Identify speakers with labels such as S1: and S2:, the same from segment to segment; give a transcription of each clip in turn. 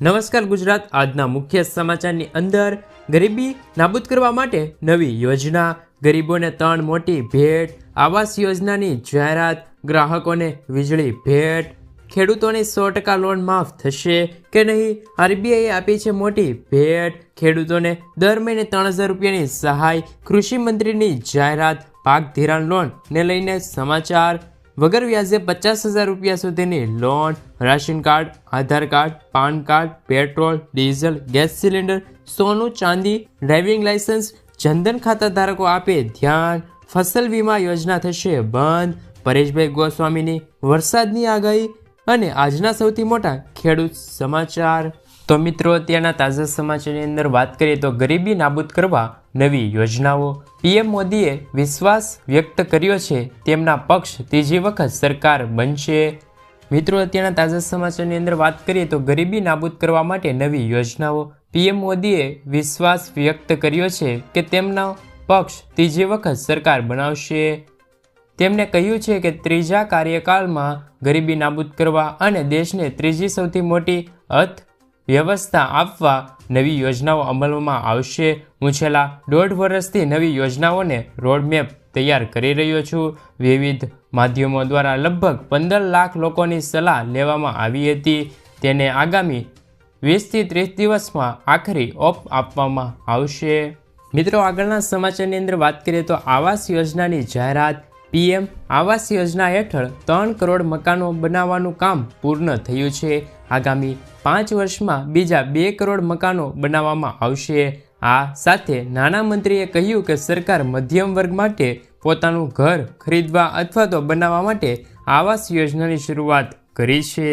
S1: નમસ્કાર ગુજરાત. આજના મુખ્ય સમાચારની અંદર ગરીબી નાબૂદ કરવા માટે નવી યોજના, ગરીબોને ત્રણ મોટી ભેટ, આવાસ યોજનાની જાહેરાત, ગ્રાહકોને વીજળી ભેટ, ખેડૂતોની સો ટકા લોન માફ થશે કે નહીં? આરબીઆઈએ આપી છે મોટી ભેટ. ખેડૂતોને દર મહિને ત્રણ હજાર રૂપિયાની સહાય, કૃષિ મંત્રીની જાહેરાત પાક ધિરાણ લોન ને લઈને સમાચાર. વગર વ્યાજે પચાસ હજાર રૂપિયા સુધીની loan, ration card, Aadhaar card, PAN card, petrol, diesel, gas cylinder, સોનું, ચાંદી, ડ્રાઇવિંગ લાયસન્સ જનધન ખાતા ધારકો આપે ધ્યાન. ફસલ વીમા યોજના થશે બંધ. પરેશભાઈ ગોસ્વામીની વરસાદની આગાહી અને આજના સૌથી મોટા ખેડૂત સમાચાર. તો મિત્રો, અત્યારના તાજા સમાચારની અંદર વાત કરીએ તો ગરીબી નાબૂદ કરવા નવી યોજનાઓ. પીએમ મોદીએ વિશ્વાસ વ્યક્ત કર્યો છે, તેમના પક્ષ ત્રીજી વખત સરકાર બનશે. મિત્રો, અત્યારના તાજા સમાચારની અંદર વાત કરીએ તો ગરીબી નાબૂદ કરવા માટે નવી યોજનાઓ. પીએમ મોદીએ વિશ્વાસ વ્યક્ત કર્યો છે કે તેમનો પક્ષ ત્રીજી વખત સરકાર બનાવશે. તેમણે કહ્યું છે કે ત્રીજા કાર્યકાળમાં ગરીબી નાબૂદ કરવા અને દેશને ત્રીજી સૌથી મોટી અર્થ વ્યવસ્થા આપવા નવી યોજનાઓ અમલમાં આવશે. હું છેલ્લા દોઢ વર્ષથી નવી યોજનાઓને રોડમેપ તૈયાર કરી રહ્યો છું. વિવિધ માધ્યમો દ્વારા લગભગ પંદર લાખ લોકોની સલાહ લેવામાં આવી હતી. તેને આગામી વીસથી ત્રીસ દિવસમાં આખરી ઓપ આપવામાં આવશે. મિત્રો, આગળના સમાચારની અંદર વાત કરીએ તો આવાસ યોજનાની જાહેરાત. પીએમ આવાસ યોજના હેઠળ ત્રણ કરોડ મકાનો બનાવવાનું કામ પૂર્ણ થયું છે. આગામી પાંચ વર્ષમાં બીજા બે કરોડ મકાનો બનાવવામાં આવશે. આ સાથે નાણામંત્રીએ કહ્યું કે સરકાર મધ્યમ વર્ગ માટે પોતાનું ઘર ખરીદવા અથવા તો બનાવવા માટે આવાસ યોજનાની શરૂઆત કરી છે.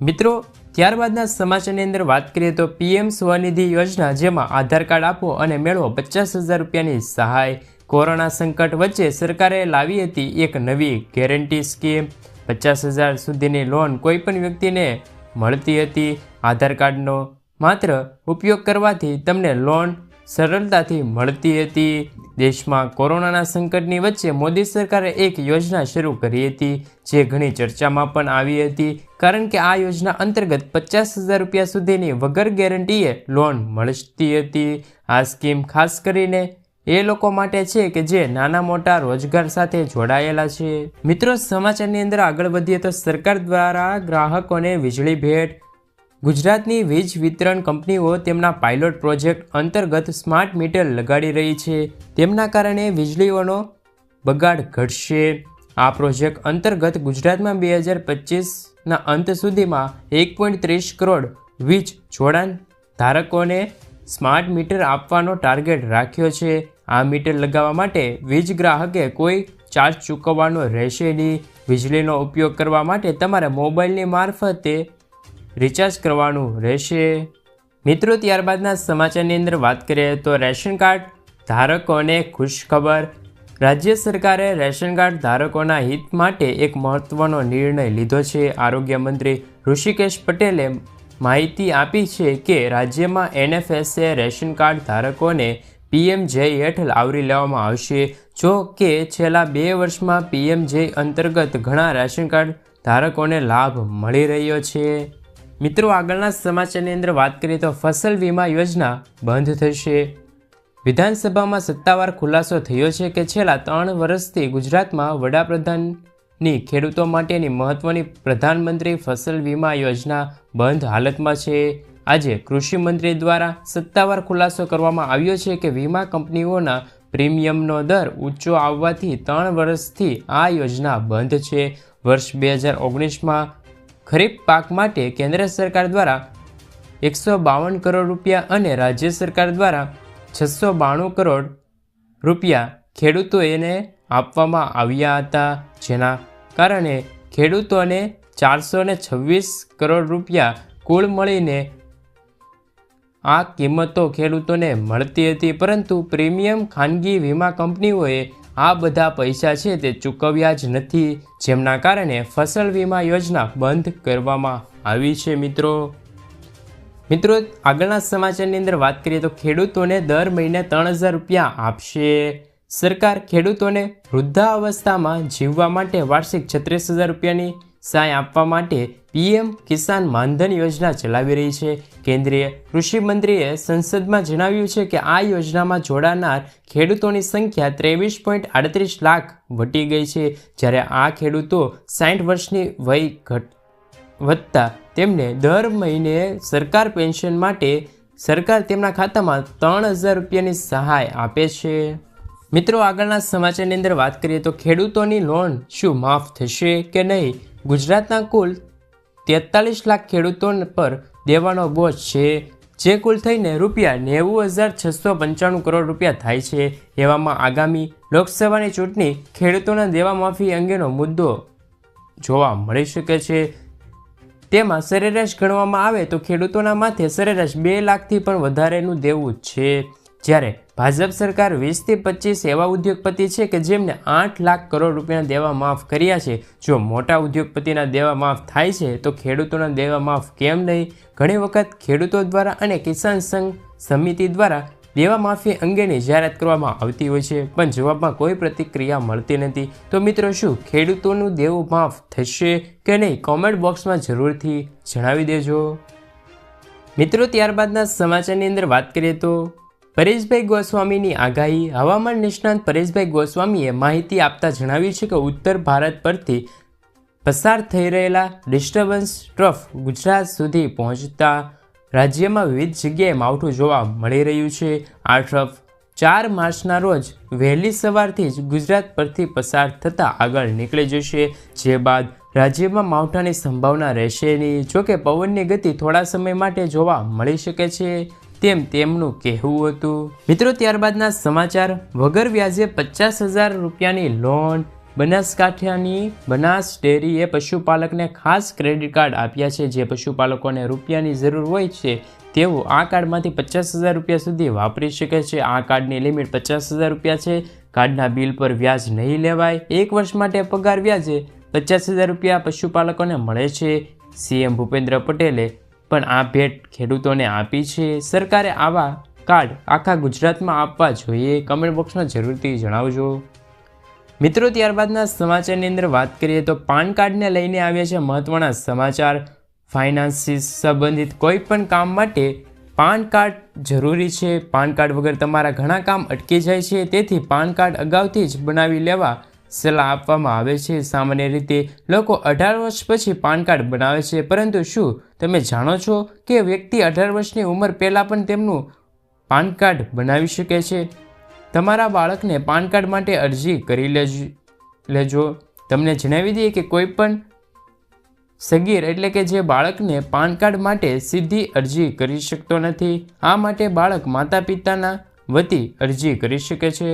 S1: મિત્રો, ત્યારબાદના સમાચારની અંદર વાત કરીએ તો પીએમ સ્વનિધિ યોજના, જેમાં આધાર કાર્ડ આપો અને મેળવો પચાસ હજાર રૂપિયાની સહાય. કોરોના સંકટ વચ્ચે સરકારે લાવી હતી એક નવી ગેરંટી સ્કીમ. પચાસ હજાર સુધીની લોન કોઈપણ વ્યક્તિને મળતી હતી. આધાર કાર્ડનો માત્ર ઉપયોગ કરવાથી તમને લોન સરળતાથી મળતી હતી. દેશમાં કોરોનાના સંકટની વચ્ચે મોદી સરકારે એક યોજના શરૂ કરી હતી, જે ઘણી ચર્ચામાં પણ આવી હતી. કારણ કે આ યોજના અંતર્ગત પચાસ હજાર રૂપિયા સુધીની વગર ગેરંટીએ લોન મળતી હતી. આ સ્કીમ ખાસ કરીને એ લોકો માટે છે કે જે નાના મોટા રોજગાર સાથે જોડાયેલા છે. મિત્રો, સમાચારની અંદર આગળ વધીએ તો સરકાર દ્વારા ગ્રાહકોને વીજળી ભેટ, ગુજરાતની વીજ વિતરણ કંપનીઓ તેમના પાયલોટ પ્રોજેક્ટ અંતર્ગત સ્માર્ટ મીટર લગાડી રહી છે. તેમના કારણે વીજળીઓનો બગાડ ઘટશે. આ પ્રોજેક્ટ અંતર્ગત ગુજરાતમાં બે હજાર પચીસના અંત સુધીમાં એક પોઈન્ટ ત્રીસ કરોડ વીજ જોડાણ ધારકોને સ્માર્ટ મીટર આપવાનો ટાર્ગેટ રાખ્યો છે. આ મીટર લગાવવા માટે વીજ ગ્રાહકે કોઈ ચાર્જ ચૂકવવાનો રહેશે નહીં. વીજળીનો ઉપયોગ કરવા માટે તમારે મોબાઈલની મારફતે રિચાર્જ કરવાનું રહેશે. મિત્રો, ત્યારબાદના સમાચારની અંદર વાત કરીએ તો રેશન કાર્ડ ધારકોને ખુશખબર રાજ્ય સરકારે રેશન કાર્ડ ધારકોના હિત માટે એક મહત્વનો નિર્ણય લીધો છે. આરોગ્ય મંત્રી ઋષિકેશ પટેલે માહિતી આપી છે કે રાજ્યમાં એનએફએસએ રેશન કાર્ડ ધારકોને પીએમજે હેઠળ આવરી લેવામાં આવશે. જો કે, છેલ્લા બે વર્ષમાં પીએમજે અંતર્ગત ઘણા રેશન કાર્ડ ધારકોને લાભ મળી રહ્યો છે. મિત્રો, આગળના સમાચારની અંદર વાત કરીએ તો ફસલ વીમા યોજના બંધ થશે. વિધાનસભામાં સત્તાવાર ખુલાસો થયો છે કે છેલ્લા ત્રણ વર્ષથી ગુજરાતમાં વડાપ્રધાનની ખેડૂતો માટેની મહત્વની પ્રધાનમંત્રી ફસલ વીમા યોજના બંધ હાલતમાં છે. આજે કૃષિ મંત્રી દ્વારા સત્તાવાર ખુલાસો કરવામાં આવ્યો છે કે વીમા કંપનીઓના પ્રીમિયમનો દર ઊંચો આવવાથી ત્રણ વર્ષથી આ યોજના બંધ છે. વર્ષ બે હજાર ઓગણીસમાં ખરીફ પાક માટે કેન્દ્ર સરકાર દ્વારા એકસો બાવન કરોડ રૂપિયા અને રાજ્ય સરકાર દ્વારા છસો બાણું કરોડ રૂપિયા ખેડૂતોને આપવામાં આવ્યા હતા. જેના કારણે ખેડૂતોને ચારસો છવ્વીસ કરોડ રૂપિયા કુલ મળીને આ કિંમતો ખેડૂતોને મળતી હતી, પરંતુ પ્રીમિયમ ખાનગી વીમા કંપનીઓએ આ બધા પૈસા છે તે ચૂકવ્યા જ નથી, જેમના કારણે ફસલ વીમા યોજના બંધ કરવામાં આવી છે, મિત્રો. મિત્રો, આગળના સમાચારની અંદર વાત કરીએ તો ખેડૂતોને દર મહિને ત્રણ હજાર રૂપિયા આપશે. સરકાર ખેડૂતોને વૃદ્ધાવસ્થામાં જીવવા માટે વાર્ષિક છત્રીસ હજાર રૂપિયાની સહાય આપવા માટે પીએમ કિસાન માનધન યોજના ચલાવી રહી છે. કેન્દ્રીય કૃષિ મંત્રીએ સંસદમાં જણાવ્યું છે કે આ યોજનામાં જોડાનાર ખેડૂતોની સંખ્યા ત્રેવીસ પોઈન્ટ આડત્રીસ લાખ વટી ગઈ છે. જ્યારે આ ખેડૂતો સાઠ વર્ષની વય ઘટ વધતા તેમને દર મહિને સરકાર પેન્શન માટે સરકાર તેમના ખાતામાં ત્રણ હજાર રૂપિયાની સહાય આપે છે. મિત્રો, આગળના સમાચારની અંદર વાત કરીએ તો ખેડૂતોની લોન શું માફ થશે કે નહીં? ગુજરાતના કુલ તેતાલીસ લાખ ખેડૂતો પર દેવાનો બોજ છે, જે કુલ થઈને રૂપિયા નેવું હજાર છસો પંચાણું કરોડ રૂપિયા થાય છે. એવામાં આગામી લોકસભાની ચૂંટણી ખેડૂતોના દેવા માફી અંગેનો મુદ્દો જોવા મળી શકે છે. તેમાં સરેરાશ ગણવામાં આવે તો ખેડૂતોના માથે સરેરાશ બે લાખથી પણ વધારેનું દેવું છે. જ્યારે ભાજપ સરકાર વીસથી પચીસ એવા ઉદ્યોગપતિ છે કે જેમને આઠ લાખ કરોડ રૂપિયાના દેવા માફ કર્યા છે. જો મોટા ઉદ્યોગપતિના દેવા માફ થાય છે, તો ખેડૂતોના દેવા માફ કેમ નહીં? ઘણી વખત ખેડૂતો દ્વારા અને કિસાન સંઘ સમિતિ દ્વારા દેવા માફી અંગેની જાહેરાત કરવામાં આવતી હોય છે, પણ જવાબમાં કોઈ પ્રતિક્રિયા મળતી નથી. તો મિત્રો, શું ખેડૂતોનું દેવું માફ થશે કે નહીં? કોમેન્ટ બોક્સમાં જરૂરથી જણાવી દેજો. મિત્રો, ત્યારબાદના સમાચારની અંદર વાત કરીએ તો પરેશભાઈ ગોસ્વામીની આગાહી. હવામાન નિષ્ણાંત પરેશભાઈ ગોસ્વામીએ માહિતી આપતા જણાવ્યું છે કે ઉત્તર ભારત પરથી પસાર થઈ રહેલા ડિસ્ટર્બન્સ ટ્રફ ગુજરાત સુધી પહોંચતા રાજ્યમાં વિવિધ જગ્યાએ માવઠું જોવા મળી રહ્યું છે. આ ટ્રફ ચાર માર્ચના રોજ વહેલી સવારથી જ ગુજરાત પરથી પસાર થતાં આગળ નીકળી જશે. જે બાદ રાજ્યમાં માવઠાની સંભાવના રહેશે નહીં. જોકે પવનની ગતિ થોડા સમય માટે જોવા મળી શકે છે. તેમ તેમનું કહેવું હતું. મિત્રો, ત્યારબાદના સમાચાર. વગર વ્યાજે પચાસ હજાર રૂપિયાની લોન બનાસકાંઠાની બનાસ ડેરીએ પશુપાલકને ખાસ ક્રેડિટ કાર્ડ આપ્યા છે. જે પશુપાલકોને રૂપિયાની જરૂર હોય છે, તેઓ આ કાર્ડમાંથી પચાસ હજાર રૂપિયા સુધી વાપરી શકે છે. આ કાર્ડની લિમિટ પચાસ હજાર રૂપિયા છે. કાર્ડના બિલ પર વ્યાજ નહીં લેવાય. એક વર્ષ માટે પગાર વ્યાજે પચાસ હજાર રૂપિયા પશુપાલકોને મળે છે. સીએમ ભૂપેન્દ્ર પટેલે પણ આ ભેટ ખેડૂતોને આપી છે. સરકારે આવા કાર્ડ આખા ગુજરાતમાં આપવા જોઈએ. કમેન્ટ બોક્સમાં જરૂરથી જણાવજો. મિત્રો, ત્યારબાદના સમાચારની અંદર વાત કરીએ તો પાન કાર્ડને લઈને આવ્યા છે મહત્ત્વના સમાચાર. ફાઇનાન્સીસ સંબંધિત કોઈ પણ કામ માટે પાન કાર્ડ જરૂરી છે. પાન કાર્ડ વગર તમારા ઘણા કામ અટકી જાય છે. તેથી પાન કાર્ડ અગાઉથી જ બનાવી લેવા સલાહ આપવામાં આવે છે. સામાન્ય રીતે લોકો અઢાર વર્ષ પછી પાન કાર્ડ બનાવે છે. પરંતુ શું તમે જાણો છો કે વ્યક્તિ અઢાર વર્ષની ઉંમર પહેલાં પણ તેમનું પાન કાર્ડ બનાવી શકે છે? તમારા બાળકને પાન કાર્ડ માટે અરજી કરી લેજો લેજો. તમને જણાવી દઈએ કે કોઈ પણ સગીર એટલે કે જે બાળકને પાન કાર્ડ માટે સીધી અરજી કરી શકતો નથી, આ માટે બાળક માતા પિતાના વતી અરજી કરી શકે છે.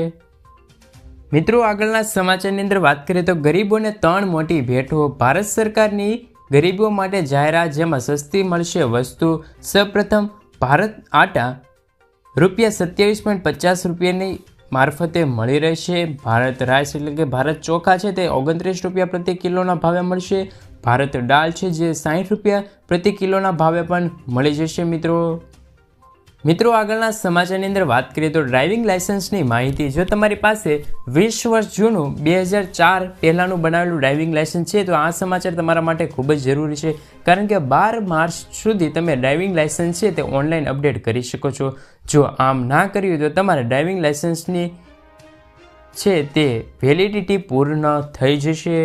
S1: મિત્રો, આગળના સમાચારની અંદર વાત કરીએ તો ગરીબોને ત્રણ મોટી ભેટો ભારત સરકારની ગરીબો માટે જાહેરાત જેમાં સસ્તી મળશે વસ્તુ. સૌપ્રથમ, ભારત આટા રૂપિયા સત્યાવીસ પોઈન્ટ પચાસ રૂપિયાની મારફતે મળી રહેશે. ભારત રાઈસ એટલે કે ભારત ચોખા છે, તે ઓગણત્રીસ રૂપિયા પ્રતિ કિલોના ભાવે મળશે. ભારત દાળ છે, જે સાઠ રૂપિયા પ્રતિ કિલોના ભાવે પણ મળી જશે મિત્રો. મિત્રો, આગળના સમાચારની અંદર વાત કરીએ તો ડ્રાઇવિંગ લાઇસન્સની માહિતી. જો તમારી પાસે વીસ વર્ષ જૂનું બે હજાર ચાર પહેલાંનું બનાવેલું ડ્રાઇવિંગ લાઇસન્સ છે, તો આ સમાચાર તમારા માટે ખૂબ જ જરૂરી છે. કારણ કે બાર માર્ચ સુધી તમે ડ્રાઇવિંગ લાઇસન્સ છે તે ઓનલાઈન અપડેટ કરી શકો છો. જો આમ ના કર્યું તો તમારે ડ્રાઇવિંગ લાઇસન્સની છે તે વેલિડિટી પૂર્ણ થઈ જશે.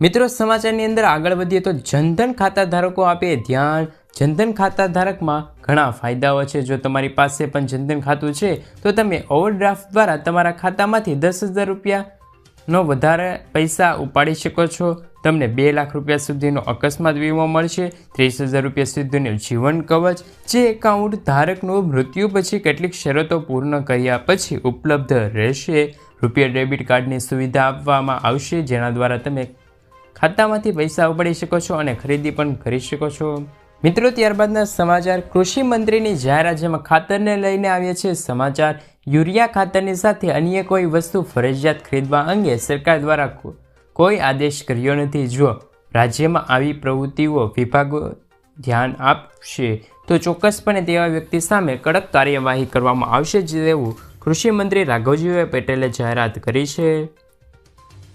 S1: મિત્રો, સમાચારની અંદર આગળ વધીએ તો જનધન ખાતા ધારકો આપે ધ્યાન જનધન ખાતા ધારકમાં ઘણા ફાયદાઓ છે. જો તમારી પાસે પણ જનધન ખાતું છે, તો તમે ઓવરડ્રાફ્ટ દ્વારા તમારા ખાતામાંથી દસ હજાર રૂપિયાનો વધારે પૈસા ઉપાડી શકો છો. તમને બે લાખ રૂપિયા સુધીનો અકસ્માત વીમો મળશે, ત્રીસ હજાર રૂપિયા સુધીનું જીવન કવચ, જે એકાઉન્ટ ધારકનું મૃત્યુ પછી કેટલીક શરતો પૂર્ણ કર્યા પછી ઉપલબ્ધ રહેશે. રૂપિયા ડેબિટ કાર્ડની સુવિધા આપવામાં આવશે, જેના દ્વારા તમે ખાતામાંથી પૈસા ઉપાડી શકો છો અને ખરીદી પણ કરી શકો છો. મિત્રો, ત્યારબાદના સમાચાર. કૃષિ મંત્રીની જાહેરાત ખાતરને લઈને આવ્યા છે સમાચાર. યુરિયા ખાતરની સાથે અન્ય કોઈ વસ્તુ ફરજિયાત ખરીદવા અંગે સરકાર દ્વારા કોઈ આદેશ કર્યો નથી. જો રાજ્યમાં આવી પ્રવૃત્તિઓ વિભાગો ધ્યાન આપશે તો ચોક્કસપણે તેવા વ્યક્તિ સામે કડક કાર્યવાહી કરવામાં આવશે તેવું કૃષિ મંત્રી રાઘવજીભાઈ પટેલે જાહેરાત કરી છે.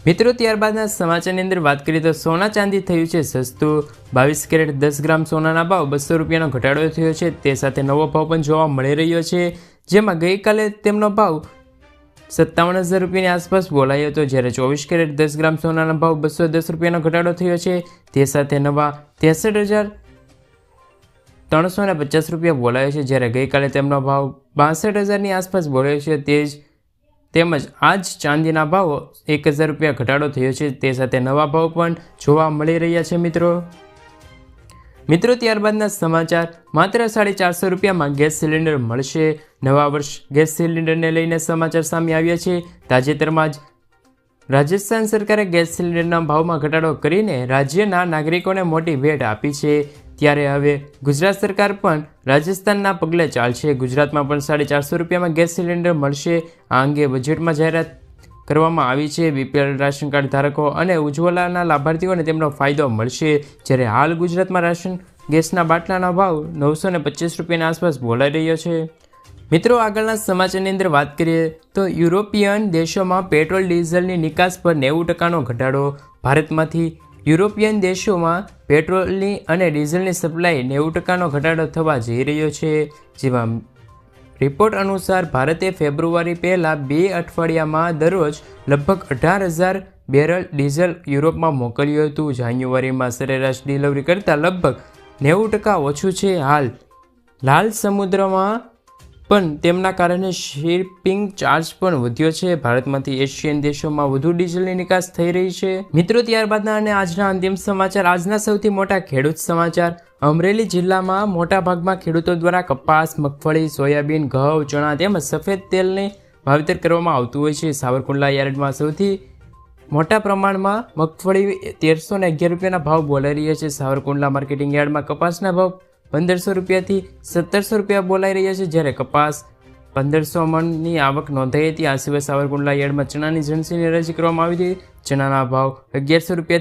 S1: મિત્રો, ત્યારબાદના સમાચારની અંદર વાત કરીએ તો સોના ચાંદી થયું છે સસ્તું. બાવીસ કેરેટ દસ ગ્રામ સોનાના ભાવ બસો રૂપિયાનો ઘટાડો થયો છે. તે સાથે નવો ભાવ પણ જોવા મળી રહ્યો છે. જેમાં ગઈકાલે તેમનો ભાવ સત્તાવન હજાર રૂપિયાની આસપાસ બોલાયો હતો. જ્યારે ચોવીસ કેરેટ દસ ગ્રામ સોનાના ભાવ બસો દસ રૂપિયાનો ઘટાડો થયો છે. તે સાથે નવા ત્રેસઠ હજાર ત્રણસો પચાસ રૂપિયા બોલાયો છે. જ્યારે ગઈકાલે તેમનો ભાવ બાસઠ હજારની આસપાસ બોલાયો છે. તે જ તેમજ આજ ચાંદીના ભાવો એક હજાર રૂપિયા ઘટાડો થયો છે. તે સાથે નવા ભાવ પણ જોવા મળી રહ્યા છે મિત્રો. મિત્રો, ત્યારબાદના સમાચાર. માત્ર સાડી ચારસો રૂપિયામાં ગેસ સિલિન્ડર મળશે. નવા વર્ષ ગેસ સિલિન્ડરને લઈને સમાચાર સામે આવ્યા છે. તાજેતરમાં જ રાજસ્થાન સરકારે ગેસ સિલિન્ડરના ભાવમાં ઘટાડો કરીને રાજ્યના નાગરિકોને મોટી ભેટ આપી છે. ત્યારે હવે ગુજરાત સરકાર પણ રાજસ્થાનના પગલે ચાલશે. ગુજરાતમાં પણ સાડી ચારસો રૂપિયામાં ગેસ સિલિન્ડર મળશે. આ અંગે બજેટમાં જાહેરાત કરવામાં આવી છે. બીપીએલ રાશન કાર્ડ ધારકો અને ઉજ્જવલાના લાભાર્થીઓને તેમનો ફાયદો મળશે. જ્યારે હાલ ગુજરાતમાં રાશન ગેસના બાટલાના ભાવ નવસો ને પચીસ રૂપિયાની આસપાસ બોલાઈ રહ્યો છે. મિત્રો, આગળના સમાચારની અંદર વાત કરીએ તો યુરોપિયન દેશોમાં પેટ્રોલ ડીઝલની નિકાસ પર નેવું ટકાનો ઘટાડો. ભારતમાંથી યુરોપિયન દેશોમાં પેટ્રોલની અને ડીઝલની સપ્લાય નેવું ટકાનો ઘટાડો થવા જઈ રહ્યો છે, જેમાં રિપોર્ટ અનુસાર ભારતે ફેબ્રુઆરી પહેલાં બે અઠવાડિયામાં દરરોજ લગભગ અઢાર હજાર બેરલ ડીઝલ યુરોપમાં મોકલ્યું હતું. જાન્યુઆરીમાં સરેરાશ ડિલિવરી કરતાં લગભગ નેવું ટકા ઓછું છે હાલ. લાલ સમુદ્રમાં પણ તેમના કારણે શિપિંગ ચાર્જ પણ વધ્યો છે. ભારતમાંથી એશિયન દેશોમાં વધુ ડીઝલની નિકાસ થઈ રહી છે. મિત્રો, ત્યારબાદના અને આજના અંતિમ સમાચાર. આજના સૌથી મોટા ખેડૂત સમાચાર. અમરેલી જિલ્લામાં મોટા ભાગમાં ખેડૂતો દ્વારા કપાસ, મગફળી, સોયાબીન, ઘઉં, ચણા તેમજ સફેદ તેલને વાવેતર કરવામાં આવતું હોય છે. સાવરકુંડલા યાર્ડમાં સૌથી મોટા પ્રમાણમાં મગફળી તેરસો ને અગિયાર રૂપિયાના ભાવ બોલાઈ રહ્યા છે. સાવરકુંડલા માર્કેટિંગ યાર્ડમાં કપાસના ભાવ પંદરસો રૂપિયાથી સત્તરસો રૂપિયા બોલાઈ રહ્યા છે જ્યારે કપાસ પંદરસો મણની આવક નોંધાઈ હતી. આ સિવાય સાવરકુંડલા યાર્ડમાં ચણાની જણસીની રજી કરવામાં આવી હતી. ચણાના ભાવ અગિયારસો રૂપિયાથી